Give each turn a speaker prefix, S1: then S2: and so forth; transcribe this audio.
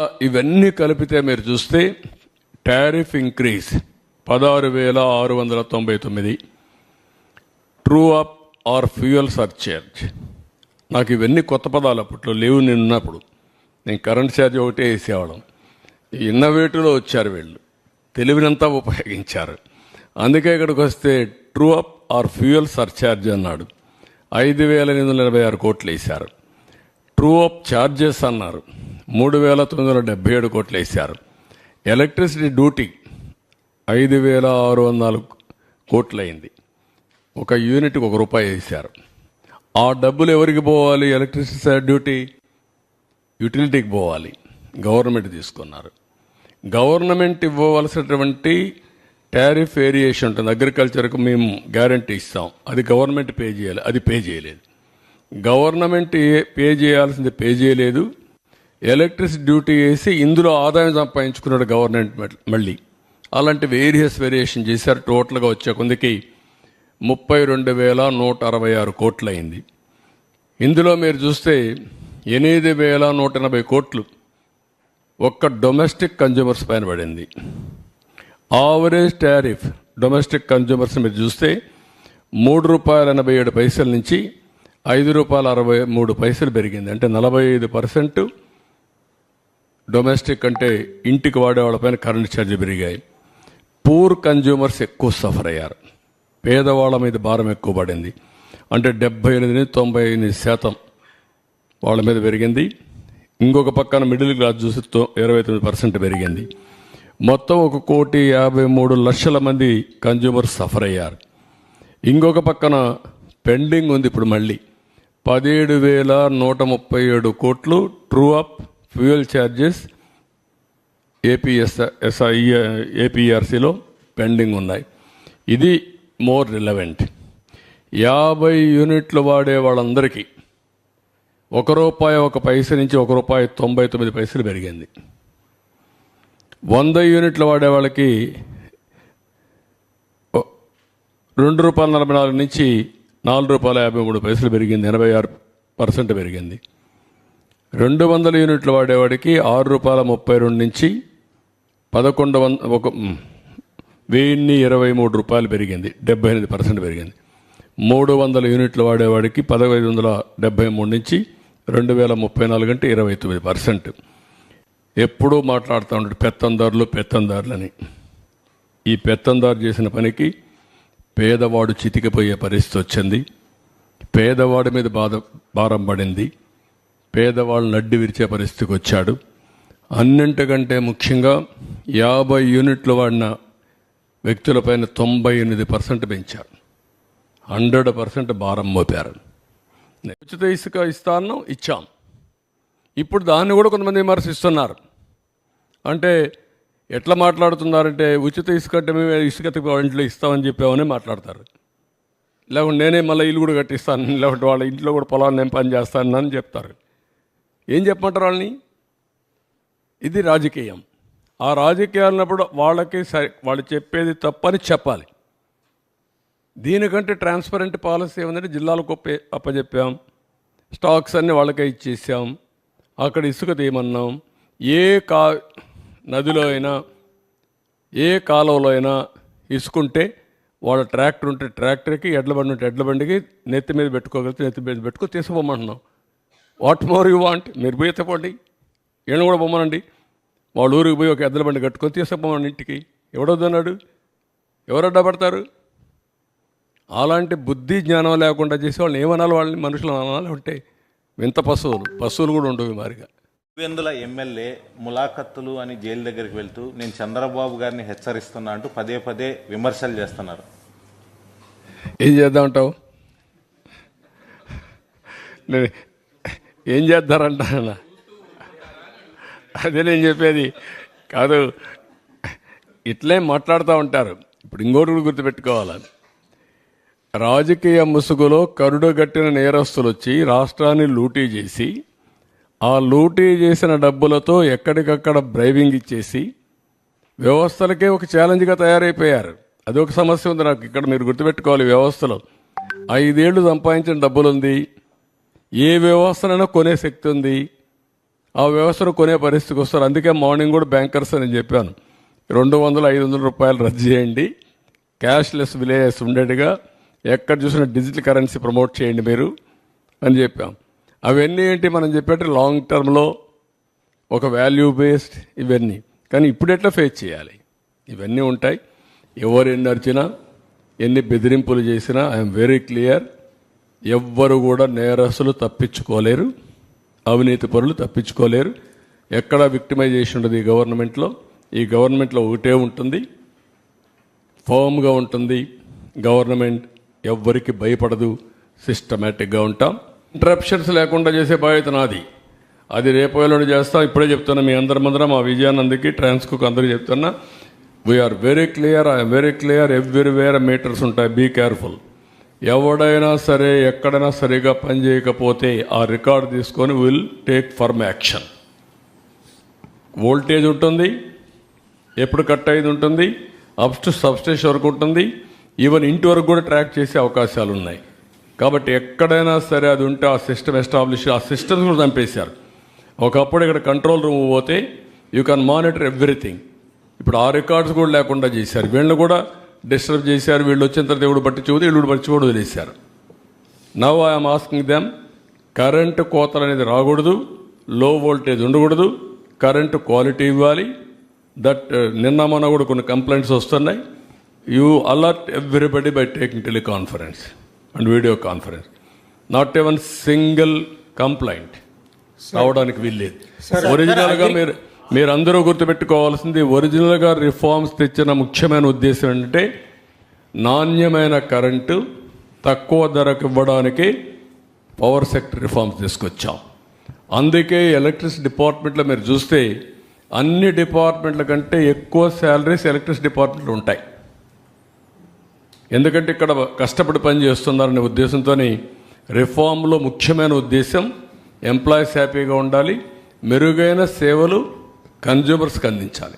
S1: ఇవన్నీ కలిపితే మీరు చూస్తే టారిఫ్ ఇంక్రీజ్ పదహారు వేల ఆరు వందల తొంభై తొమ్మిది. True up or fuel surcharge నాకు ఇవన్నీ కొత్త పదాలు అప్పట్లో లేవు నేను ఉన్నప్పుడు నేను కరెంట్ ఛార్జ్ ఒకటే వేసేవాళ్ళం. ఇన్నోవేటివ్లో వచ్చారు వీళ్ళు. తెలివినంతా ఉపయోగించారు. అందుకే ఇక్కడికి వస్తే true up or fuel surcharge అన్నాడు. ఐదు వేల ఎనిమిది వందల ఎనభై ఆరు కోట్లు వేశారు. ట్రూ అప్ ఛార్జెస్ అన్నారు. మూడు వేల తొమ్మిది వందల డెబ్బై ఏడు కోట్లు వేశారు ఎలక్ట్రిసిటీ డ్యూటీ ఐదు వేల ఆరు వందల నాలుగు కోట్లు అయింది ఒక యూనిట్కి ఒక రూపాయి వేశారు. ఆ డబ్బులు ఎవరికి పోవాలి? ఎలక్ట్రిసిటీ డ్యూటీ యూటిలిటీకి పోవాలి. గవర్నమెంట్ తీసుకున్నారు. గవర్నమెంట్ ఇవ్వవలసినటువంటి టారిఫ్ వేరియేషన్ ఉంటుంది. అగ్రికల్చర్కు మేము గ్యారంటీ ఇస్తాం. అది గవర్నమెంట్ పే చేయాలి. అది పే చేయలేదు. గవర్నమెంట్ పే చేయాల్సింది పే చేయలేదు. ఎలక్ట్రిసిటీ డ్యూటీ వేసి ఇందులో ఆదాయం సంపాదించుకున్నాడు గవర్నమెంట్ మళ్ళీ. అలాంటి వేరియస్ వేరియేషన్ చేశారు. టోటల్గా వచ్చే కొందికి ముప్పై రెండు వేల నూట అరవై ఆరు కోట్లు అయింది ఇందులో మీరు చూస్తే ఎనిమిది వేల నూట ఎనభై కోట్లు ఒక్క డొమెస్టిక్ కన్జ్యూమర్స్ పైన పడింది. ఆవరేజ్ టారిఫ్ డొమెస్టిక్ కన్జ్యూమర్స్ మీరు చూస్తే మూడు రూపాయల ఎనభై ఏడు పైసల నుంచి ఐదు రూపాయల అరవై మూడు పైసలు పెరిగింది. అంటే నలభై ఐదు పర్సెంట్ డొమెస్టిక్ అంటే ఇంటికి వాడే వాళ్ళపైన కరెంట్ ఛార్జ్ పెరిగాయి. పూర్ కన్జ్యూమర్స్ ఎక్కువ సఫర్ అయ్యారు. పేదవాళ్ళ మీద భారం ఎక్కువ పడింది. అంటే డెబ్బై ఎనిమిది తొంభై ఎనిమిది శాతం వాళ్ళ మీద పెరిగింది. ఇంకొక పక్కన మిడిల్ క్లాస్ చూసి ఇరవై తొమ్మిది పర్సెంట్ పెరిగింది. మొత్తం ఒక కోటి యాభై మూడు లక్షల మంది కన్జ్యూమర్స్ సఫర్ అయ్యారు. ఇంకొక పక్కన పెండింగ్ ఉంది ఇప్పుడు మళ్ళీ. పదిహేడు వేల నూట ముప్పై ఏడు కోట్లు true up fuel charges APS SI ఏపీఆర్సీలో pending ఉన్నాయి. ఇది మోర్ రిలవెంట్. యాభై యూనిట్లు వాడే వాళ్ళందరికీ ఒక రూపాయి ఒక పైస నుంచి ఒక రూపాయి తొంభై తొమ్మిది పైసలు పెరిగింది. వంద యూనిట్లు వాడే వాళ్ళకి రెండు రూపాయల నలభై నాలుగు నుంచి నాలుగు రూపాయల యాభై మూడు పైసలు పెరిగింది. ఎనభై ఆరు పర్సెంట్ పెరిగింది. రెండు వందల యూనిట్లు వాడేవాడికి ఆరు రూపాయల ముప్పై రెండు నుంచి పదకొండు వంద ఒక వెయ్యిన్ని ఇరవై మూడు రూపాయలు పెరిగింది. డెబ్బై ఎనిమిది పర్సెంట్ పెరిగింది. మూడు వందల యూనిట్లు వాడేవాడికి పదహైదు వందల డెబ్బై మూడు నుంచి రెండు వేల ముప్పై నాలుగు అంటే ఇరవై తొమ్మిది పర్సెంట్. ఎప్పుడూ మాట్లాడుతూ ఉంటాడు పెత్తందారులు పెత్తందారులని. ఈ పెత్తందారు చేసిన పనికి పేదవాడు చితికిపోయే పరిస్థితి వచ్చింది. పేదవాడి మీద బాధ భారం పడింది. పేదవాళ్ళు నడ్డి విరిచే పరిస్థితికి వచ్చాడు. అన్నింటికంటే ముఖ్యంగా యాభై యూనిట్లు వాడిన వ్యక్తులపైన తొంభై ఎనిమిది పర్సెంట్ పెంచారు. హండ్రెడ్ పర్సెంట్ భారం మోపారు. ఉచిత ఇసుక ఇస్తాను ఇచ్చాం. ఇప్పుడు దాన్ని కూడా కొంతమంది విమర్శిస్తున్నారు. అంటే ఎట్లా మాట్లాడుతున్నారంటే ఉచిత ఇసుక అంటే మేము ఇసుక ఇంట్లో ఇస్తామని చెప్పామని మాట్లాడతారు. లేకుంటే నేనే మళ్ళీ ఇల్లు కూడా కట్టిస్తాను లేకుంటే వాళ్ళ ఇంట్లో కూడా పొలాన్ని నేను పని చేస్తాను అని చెప్తారు. ఏం చెప్పమంటారు వాళ్ళని? ఇది రాజకీయం. ఆ రాజకీయాలన్నప్పుడు వాళ్ళకి సరి వాళ్ళు చెప్పేది తప్పని చెప్పాలి. దీనికంటే ట్రాన్స్పరెంట్ పాలసీ ఏమంటే జిల్లాలకు అప్పచెప్పాం స్టాక్స్ అన్నీ వాళ్ళకే ఇచ్చేసాం. అక్కడ ఇసుక తీయమన్నాం. ఏ కా నదిలో అయినా ఏ కాలువలో అయినా ఇసుకుంటే వాళ్ళ ట్రాక్టర్ ఉంటే ట్రాక్టర్కి ఎడ్ల బండి ఉంటే ఎడ్ల బండికి నెత్తి మీద పెట్టుకోగలిగితే నెత్తి మీద పెట్టుకో తీసుకోమంటున్నాం వాట్ మోర్ యూ వాంట్? మీరు పోయి ఎత్తపోండి ఈయన కూడా పొమ్మనండి వాళ్ళ ఊరికి పోయి ఒక ఎద్దుల బండి కట్టుకొని తీసుకుపోమని ఇంటికి. ఎవడొద్దన్నాడు ఎవరు అడ్డపడతారు అలాంటి బుద్ధి జ్ఞానం లేకుండా చేసే వాళ్ళని ఏమనాలి? వాళ్ళని మనుషులు అనాలి అంటే వింత పశువులు. పశువులు కూడా ఉండవు మారిగా.
S2: పులివెందుల ఎమ్మెల్యే ములాఖత్తులు అని జైలు దగ్గరికి వెళ్తూ నేను చంద్రబాబు గారిని హెచ్చరిస్తున్నా అంటూ పదే పదే విమర్శలు చేస్తున్నారు.
S1: ఏం చేద్దామంటావు ఏం చేద్దారంట అన్న అదే నేను చెప్పేది. కాదు ఇట్లే మాట్లాడుతూ ఉంటారు. ఇప్పుడు ఇంకోటి కూడా గుర్తుపెట్టుకోవాలి. రాజకీయ ముసుగులో కరుడుగట్టిన నేరస్తులు వచ్చి రాష్ట్రాన్ని లూటీ చేసి ఆ లూటీ చేసిన డబ్బులతో ఎక్కడికక్కడ బ్రైవింగ్ ఇచ్చేసి వ్యవస్థలకే ఒక ఛాలెంజ్గా తయారైపోయారు. అది ఒక సమస్య ఉంది నాకు. ఇక్కడ మీరు గుర్తుపెట్టుకోవాలి వ్యవస్థలో. ఐదేళ్ళు సంపాదించిన డబ్బులు ఉంది ఏ వ్యవస్థనైనా కొనే శక్తి ఉంది. ఆ వ్యవస్థను కొనే పరిస్థితికి వస్తారు. అందుకే మార్నింగ్ కూడా బ్యాంకర్స్ అని చెప్పాను. రెండు వందల ఐదు వందల రూపాయలు రద్దు చేయండి. క్యాష్లెస్ విలేజెస్ ఉండేట్టుగా ఎక్కడ చూసినా డిజిటల్ కరెన్సీ ప్రమోట్ చేయండి మీరు అని చెప్పాం. అవన్నీ ఏంటి మనం చెప్పేట లాంగ్ టర్మ్లో ఒక వాల్యూ బేస్డ్ ఇవన్నీ. కానీ ఇప్పుడు ఎట్లా ఫేస్ చేయాలి? ఇవన్నీ ఉంటాయి. ఎవరు ఎన్ని అరిచినా ఎన్ని బెదిరింపులు చేసినా ఐఎమ్ వెరీ క్లియర్. ఎవ్వరు కూడా నేరస్తులు తప్పించుకోలేరు అవినీతి పరులు తప్పించుకోలేరు. ఎక్కడ విక్టిమైజేషన్ ఉండదు ఈ గవర్నమెంట్లో. ఈ గవర్నమెంట్లో ఒకటే ఉంటుంది. ఫర్మ్గా ఉంటుంది. గవర్నమెంట్ ఎవ్వరికి భయపడదు. సిస్టమేటిక్గా ఉంటాం. ఇంటరప్షన్స్ లేకుండా చేసే బాధ్యత నాది. అది రేపు ఎల్లుండి చేస్తాం. ఇప్పుడే చెప్తున్నా మీ అందరి ముందర మా విజయానందకి ట్రాన్స్కోకి అందరికీ చెప్తున్నా. We're very clear I'm very clear everywhere meters ఉంటాయి. బీ కేర్ఫుల్ ఎవడైనా సరే ఎక్కడైనా సరిగా పని చేయకపోతే ఆ రికార్డ్ తీసుకొని will take firm action. Voltage ఉంటుంది ఎప్పుడు కట్ అయ్యేది ఉంటుంది అప్ టు సబ్స్టేషన్ వరకు ఉంటుంది ఈవెన్ ఇంటి వరకు కూడా ట్రాక్ చేసే అవకాశాలు ఉన్నాయి. కాబట్టి ఎక్కడైనా సరే అది ఉంటే ఆ సిస్టమ్ ఎస్టాబ్లిష్ ఆ సిస్టమ్స్ కూడా చంపేశారు ఒకప్పుడు ఇక్కడ కంట్రోల్ రూమ్ పోతే యూ కెన్ మానిటర్ ఎవ్రీథింగ్. ఇప్పుడు ఆ రికార్డ్స్ కూడా లేకుండా చేశారు. వీళ్ళని కూడా డిస్టర్బ్ చేశారు వీళ్ళు వచ్చిన తర్వాత దేవుడు బట్టి చూది వీళ్ళు బట్టి కూడా వదిలేశారు. Now I'm asking them current కోతలు అనేది రాకూడదు లో వోల్టేజ్ ఉండకూడదు కరెంటు క్వాలిటీ ఇవ్వాలి. దట్ నిన్న మొన్న కూడా కొన్ని కంప్లైంట్స్ వస్తున్నాయి. You alert everybody by taking teleconference and video conference not even single complaint రావడానికి వీల్లేదు. ఒరిజినల్గా మీరు మీరందరూ గుర్తుపెట్టుకోవాల్సింది ఒరిజినల్గా రిఫార్మ్స్ తెచ్చిన ముఖ్యమైన ఉద్దేశం ఏంటంటే నాణ్యమైన కరెంటు తక్కువ ధరకు ఇవ్వడానికి పవర్ సెక్టర్ రిఫార్మ్స్ తీసుకొచ్చాం. అందుకే ఎలక్ట్రిసిటీ డిపార్ట్మెంట్లో మీరు చూస్తే అన్ని డిపార్ట్మెంట్ల కంటే ఎక్కువ శాలరీస్ ఎలక్ట్రిసిటీ డిపార్ట్మెంట్లు ఉంటాయి. ఎందుకంటే ఇక్కడ కష్టపడి పని చేస్తున్నారనే ఉద్దేశంతో రిఫార్మ్లో ముఖ్యమైన ఉద్దేశం ఎంప్లాయీస్ హ్యాపీగా ఉండాలి మెరుగైన సేవలు కన్జ్యూమర్స్కి అందించాలి